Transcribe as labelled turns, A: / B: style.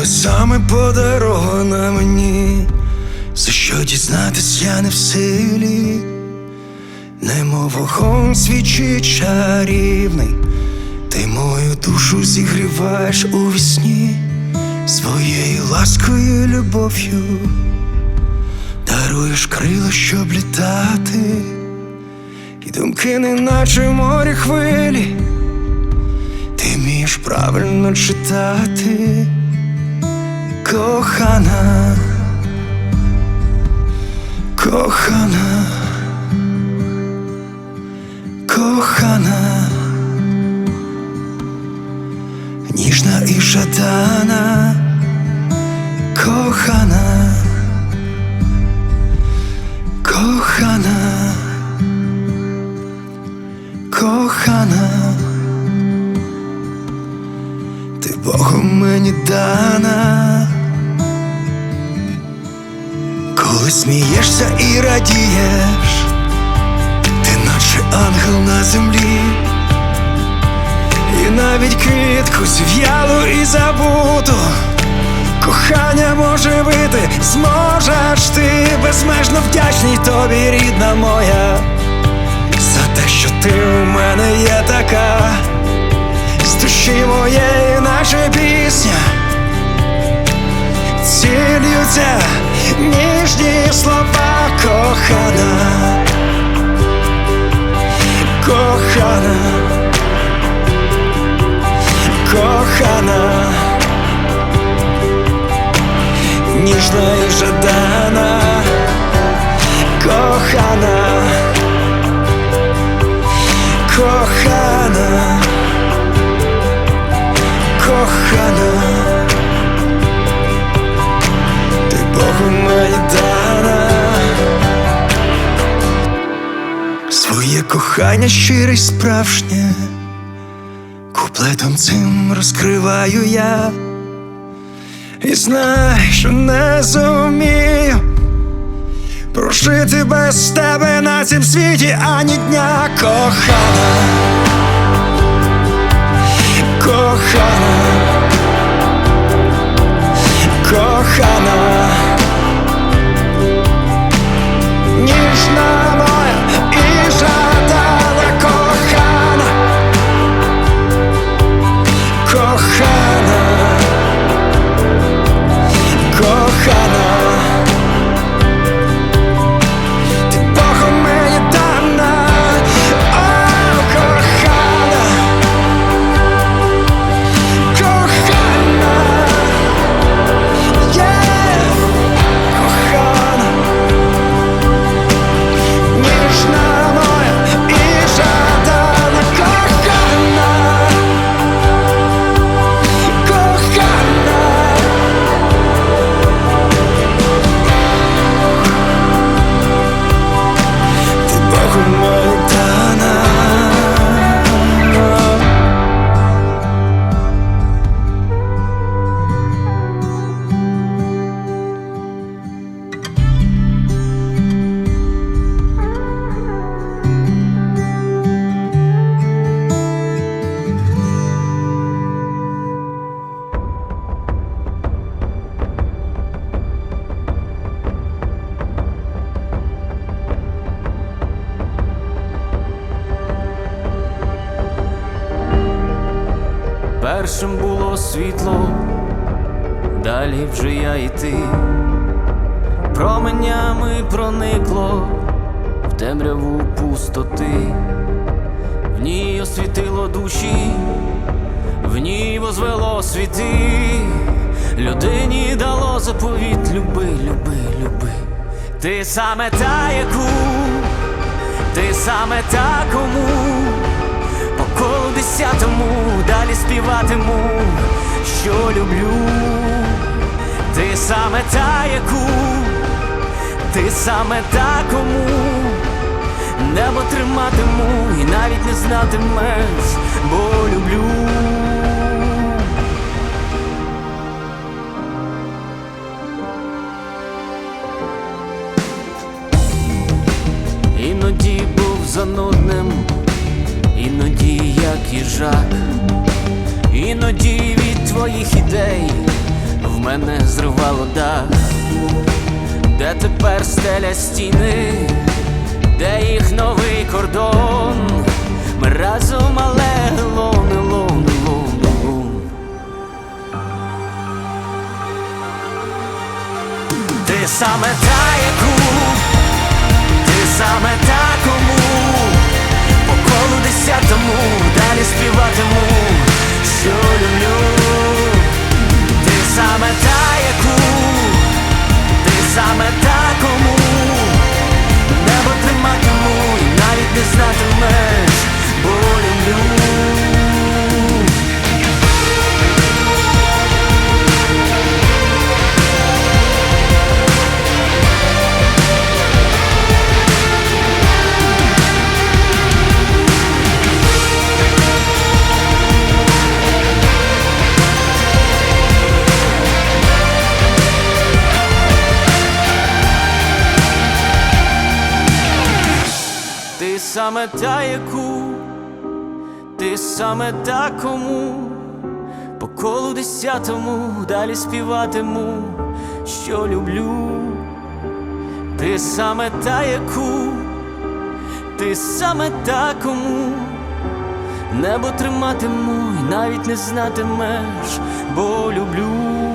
A: небесами подарована мені, за що дізнатись я не в силі, немов вогонь свічі чарівний, ти мою душу зігріваєш у вісні своєю ласкою, любов'ю, даруєш крила, щоб літати, і думки, неначе морі хвилі. Ти вмієш правильно читати, кохана, кохана, кохана, ніжна і жадана, кохана, смієшся і радієш, ти наче ангел на землі, і навіть квітку зів'ялу і забуту, кохання може бити, зможеш ти. Безмежно вдячний тобі, рідна моя, за те, що ти у мене є така. З душі моєї, наче пісня, цілються ніжні слова кохана, кохана, кохана, ніжна і жадана, Кохання щире й справжнє, куплетом цим розкриваю я, і знай, що не зумію прожити без тебе на цім світі ані дня. Кохана кохана, кохана, кохана, кохана,
B: світло, далі вже я і ти. Променями проникло в темряву пустоти, в ній освітило душі, в ній возвело світи, людині дало заповіт, люби, люби, люби. Ти саме та, яку, ти саме та, кому по колу десятому далі співатиму, що люблю. Ти саме та, яку, ти саме та, кому небо триматиму і навіть не знатимеш, бо люблю. Іноді був занудним, іноді як їжак, іноді від твоїх ідей в мене зривало дах, де тепер стеля стіни, де їх новий кордон, ми разом, але лони, лони, лони, лони. Ти саме та, яку, ти саме та, кому по колу десятому далі співатиму, що люблю. Ти саме та, яку, ти саме та, кому по колу десятому далі співатиму, що люблю. Ти саме та, яку, ти саме та, кому небо триматиму і навіть не знатимеш, бо люблю.